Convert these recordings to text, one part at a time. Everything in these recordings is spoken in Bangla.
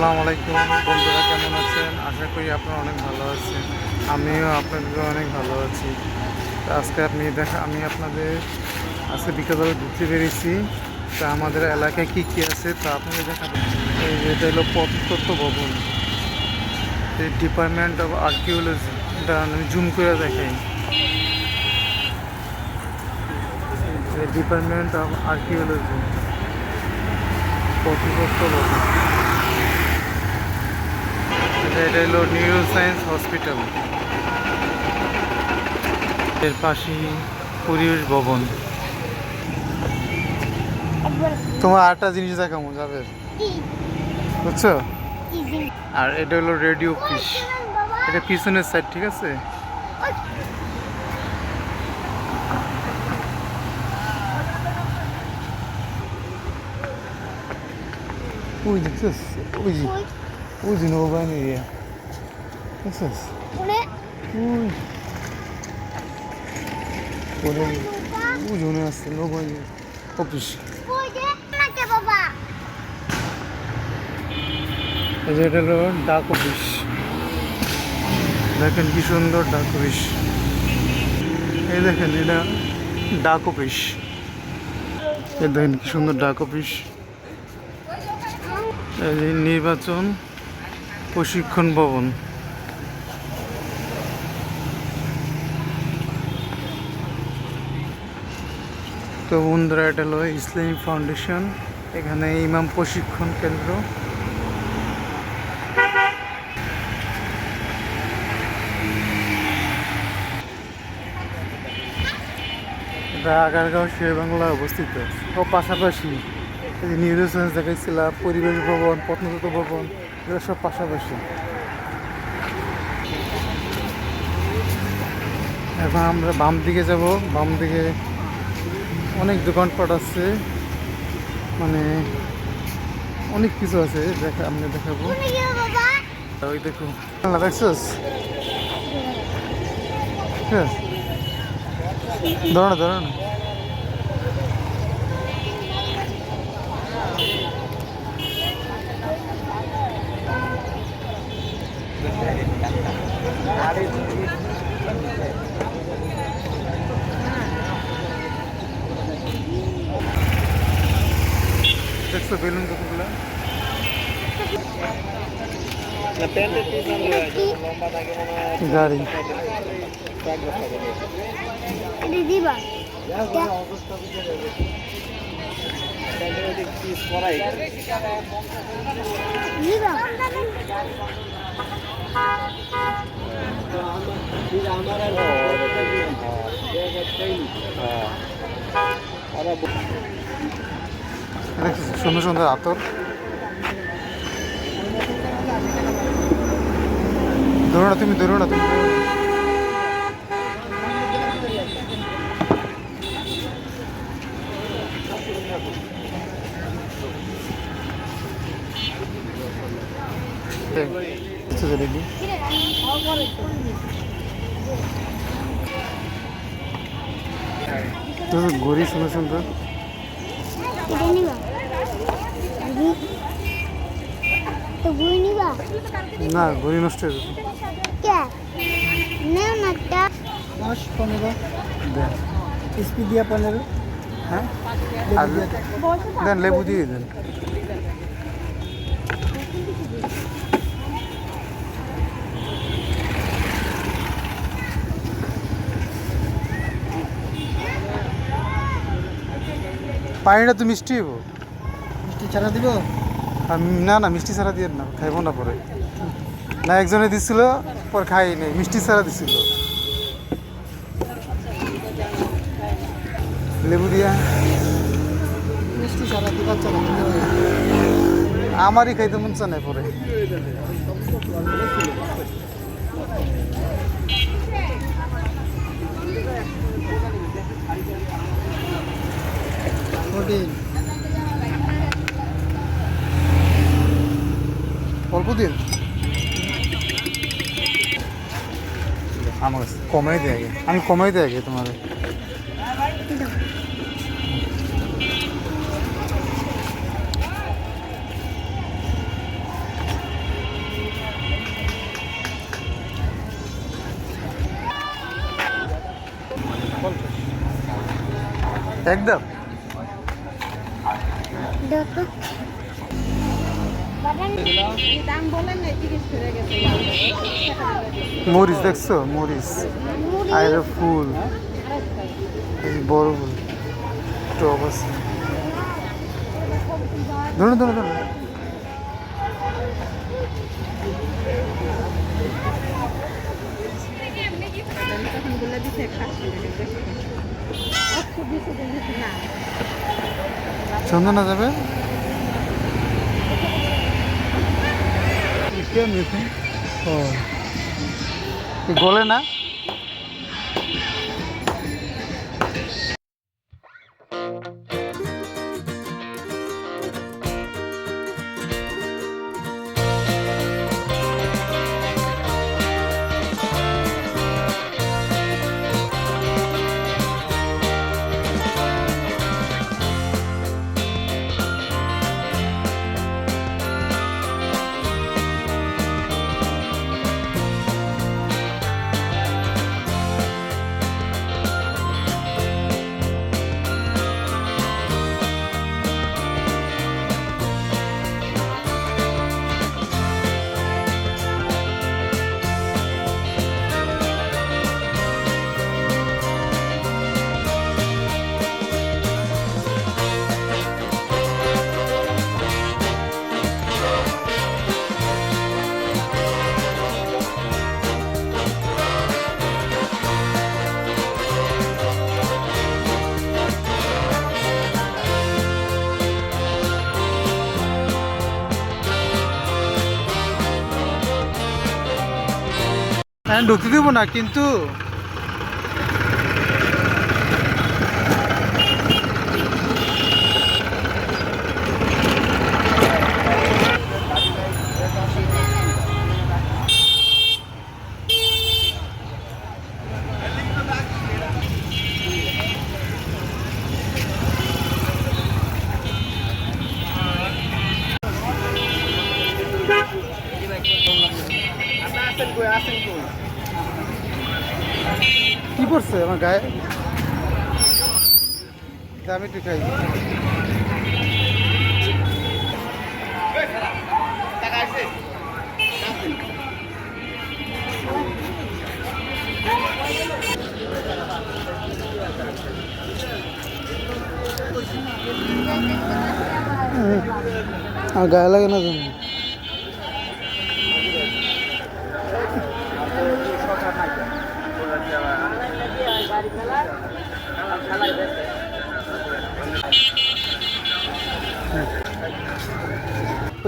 আসসালামু আলাইকুম। বন্ধুরা, কেমন আছেন? আশা করি আপনারা অনেক ভালো আছেন। আমিও আপনাদের অনেক ভালো আছি। আজকে আপনি দেখা, আমি আপনাদের আজকে বিকালবেলা ঘুরতে বেরিয়েছি। তা আমাদের এলাকায় কী কী আছে তা আপনাদের দেখাবো। এই যে, এটা হলো প্রত্নতত্ত্ব ভবন। ডিপার্টমেন্ট অফ আর্কিওলজি এটা আমি জুম করে দেখাই। ডিপার্টমেন্ট অফ আর্কিওলজি প্রত্নতত্ত্ব ভবন। এটা হলো নিউরো সায়েন্স হসপিটাল এর পাশেই পরিবেশ ভবন। তোমার আরেকটা জিনিস দেখাবো যাবে? বুঝছ? আর এটা হলো রেডিও অফিস এটা পিছনের সাইড ঠিক আছে? ওই। দেখছিস ওই যে ওই যে নৌবাহিনী এরিয়া দেখছিস ওই ওরে ওই জনে আসছে নৌবাহিনী অফিস এই যে এটা হলো ডাক অফিস দেখেন কি সুন্দর ডাক অফিস এই দেখেন এটা ডাক অফিস এই দেখেন কি সুন্দর ডাক অফিস এই নির্বাচন প্রশিক্ষণ ভবন। তো বন্ধুরা, এটা হলো ইসলামী ফাউন্ডেশন, এখানে ইমাম প্রশিক্ষণ কেন্দ্র। আগারগাঁও শের বাংলা অবস্থিত। ও পাশাপাশি নিউরো সায়েন্স দেখাইছিলাম পরিবেশ ভবন, প্রত্নতত্ত্ব ভবন। এগুলো সব পাশাপাশি। এখন আমরা বাম দিকে যাব। বাম দিকে অনেক দোকানপাট আছে। মানে অনেক কিছু আছে, দেখা আমি দেখাবো। ওই দেখো। দেখছিস? ঠিক আছে ধরো না দেখছ বেলুন কতগুলো গাড়ি দিবা দিবা দেখছ সুন্দর সুন্দর আতর ধরো না তুমি ধরো না তুমি ধরো না। দেখছ যে দেখি? ঘড়ি সুন্দর সুন্দর নিবা তো বই নিবা না ঘড়ি নষ্ট হয়ে যাবে দশ পনেরো স্পিড দিয়া পনেরো। হ্যাঁ? দেন লেবু দিয়ে দেন। পানিটা তো মিষ্টি হব মিষ্টি ছাড়া দিব? না না মিষ্টি ছাড়া দিয়ে না খাইবো না পরে। না একজনে দিছিল পর খাই নেই মিষ্টি ছাড়া দিছিল। লেবু দিয়া। মিষ্টি ছাড়া দিবার চলো আমারই খাইতে মন চা নাই পরে। কমাই দেয় আমি কমাই দেয় তোমাদের। একদম। মরিচ দেখছ? মরিচ। আর ফুল। বড় ফুল। টব আছে। ধরুন ধরুন ধরুন তখন বলে দিছে একশো একশো বিশ দিয়েছে না চন্দনা যাবে ও গলে না? হ্যাঁ ঢুকতে দিব না কিন্তু কি পড়ছে আমার গায়ে? তা আমি একটু খাই। আমার গায়ে লাগে না জানি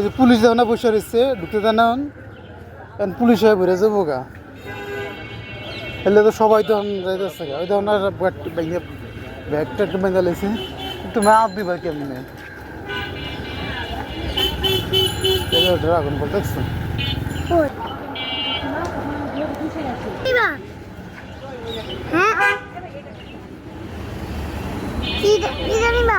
যে পুলিশ না বসে রয়েছে, ঢুকতে দেয় না এখন। পুলিশ হয়ে বেড়ে যাব গা। এলে তো সবাই তো যাইতেছে গা। ওই তো ওনার ব্যাগ ব্যাগটা একটু ভেঙে লেছে তুমি হাত দিবা কেমনে? ড্রাগন বল দেখছ? কি কি নিবা